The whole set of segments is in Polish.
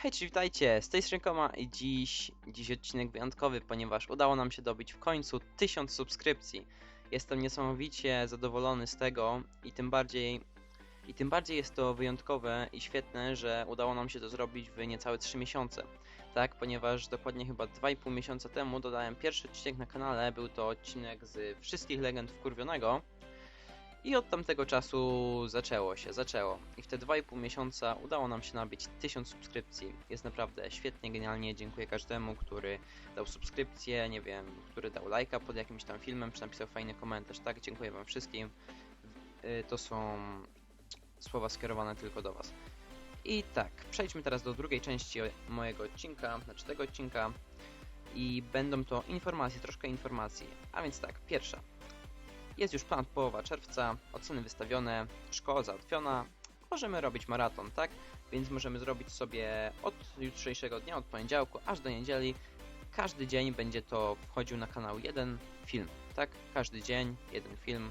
Hej, witajcie, z tej strony i dziś, dziś odcinek wyjątkowy, ponieważ udało nam się dobić w końcu 1000 subskrypcji. Jestem niesamowicie zadowolony z tego i tym bardziej i tym bardziej jest to wyjątkowe i świetne, że udało nam się to zrobić w niecałe 3 miesiące. Tak, ponieważ dokładnie chyba 2,5 miesiąca temu dodałem pierwszy odcinek na kanale, był to odcinek z wszystkich legend wkurwionego. I od tamtego czasu zaczęło się, zaczęło. I w te 2,5 miesiąca udało nam się nabić 1000 subskrypcji. Jest naprawdę świetnie, genialnie. Dziękuję każdemu, który dał subskrypcję, nie wiem, który dał lajka pod jakimś tam filmem, czy napisał fajny komentarz. Tak, dziękuję wam wszystkim. Y, To są słowa skierowane tylko do was. I tak, przejdźmy teraz do drugiej części mojego odcinka, znaczy tego odcinka. I będą to informacje, troszkę informacji. A więc tak, pierwsza. Jest już plan połowa czerwca, oceny wystawione, szkoła załatwiona. Możemy robić maraton, tak? Więc możemy zrobić sobie od jutrzejszego dnia, od poniedziałku aż do niedzieli. Każdy dzień będzie to wchodził na kanał jeden film, tak? Każdy dzień jeden film.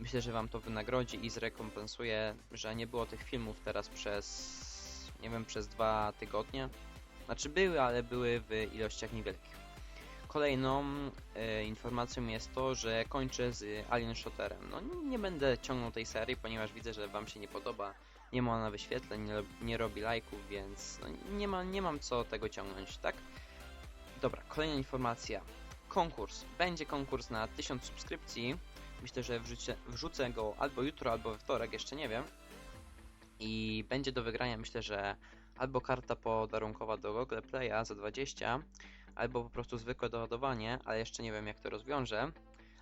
Myślę, że Wam to wynagrodzi i zrekompensuje, że nie było tych filmów teraz przez, nie wiem, przez dwa tygodnie. Znaczy były, ale były w ilościach niewielkich. Kolejną e, informacją jest to, że kończę z Alien Shotterem. No nie będę ciągnął tej serii, ponieważ widzę, że Wam się nie podoba. Nie ma ona wyświetleń, nie, nie robi lajków, więc no, nie, ma, nie mam co tego ciągnąć, tak? Dobra, kolejna informacja. Konkurs. Będzie konkurs na 1000 subskrypcji. Myślę, że wrzucę, wrzucę go albo jutro, albo we wtorek, jeszcze nie wiem. I będzie do wygrania, myślę, że albo karta podarunkowa do Google Playa za 20, albo po prostu zwykłe doładowanie, ale jeszcze nie wiem jak to rozwiążę,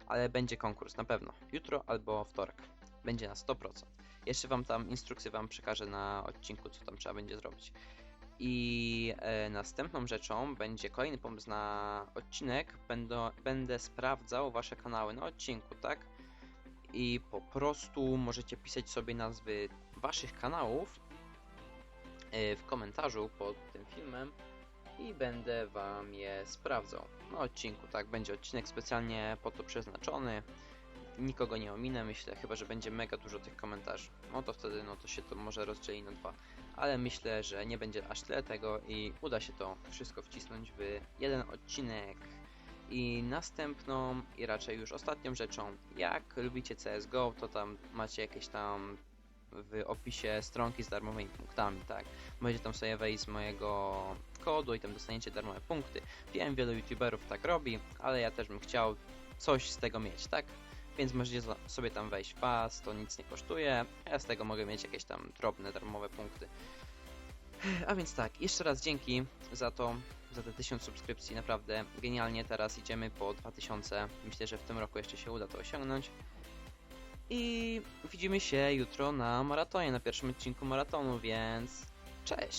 ale będzie konkurs na pewno. Jutro albo wtorek. Będzie na 100%. Jeszcze wam tam instrukcję wam przekażę na odcinku, co tam trzeba będzie zrobić. I e, następną rzeczą będzie kolejny pomysł na odcinek. Będę, będę sprawdzał wasze kanały na odcinku, tak? I po prostu możecie pisać sobie nazwy waszych kanałów e, w komentarzu pod tym filmem i będę wam je sprawdzał na odcinku, tak? Będzie odcinek specjalnie po to przeznaczony. Nikogo nie ominę, myślę, chyba że będzie mega dużo tych komentarzy. No to wtedy no to się to może rozdzieli na dwa. Ale myślę, że nie będzie aż tyle tego i uda się to wszystko wcisnąć w jeden odcinek. I następną i raczej już ostatnią rzeczą, jak lubicie CSGO, to tam macie jakieś tam w opisie stronki z darmowymi punktami, tak? Możecie tam sobie wejść z mojego kodu i tam dostaniecie darmowe punkty. Wiem, wielu youtuberów tak robi, ale ja też bym chciał coś z tego mieć, tak? Więc możecie sobie tam wejść pas, to nic nie kosztuje, ja z tego mogę mieć jakieś tam drobne, darmowe punkty. A więc tak, jeszcze raz dzięki za to, za te 1000 subskrypcji, naprawdę genialnie, teraz idziemy po 2000, myślę, że w tym roku jeszcze się uda to osiągnąć. I widzimy się jutro na maratonie, na pierwszym odcinku maratonu, więc cześć!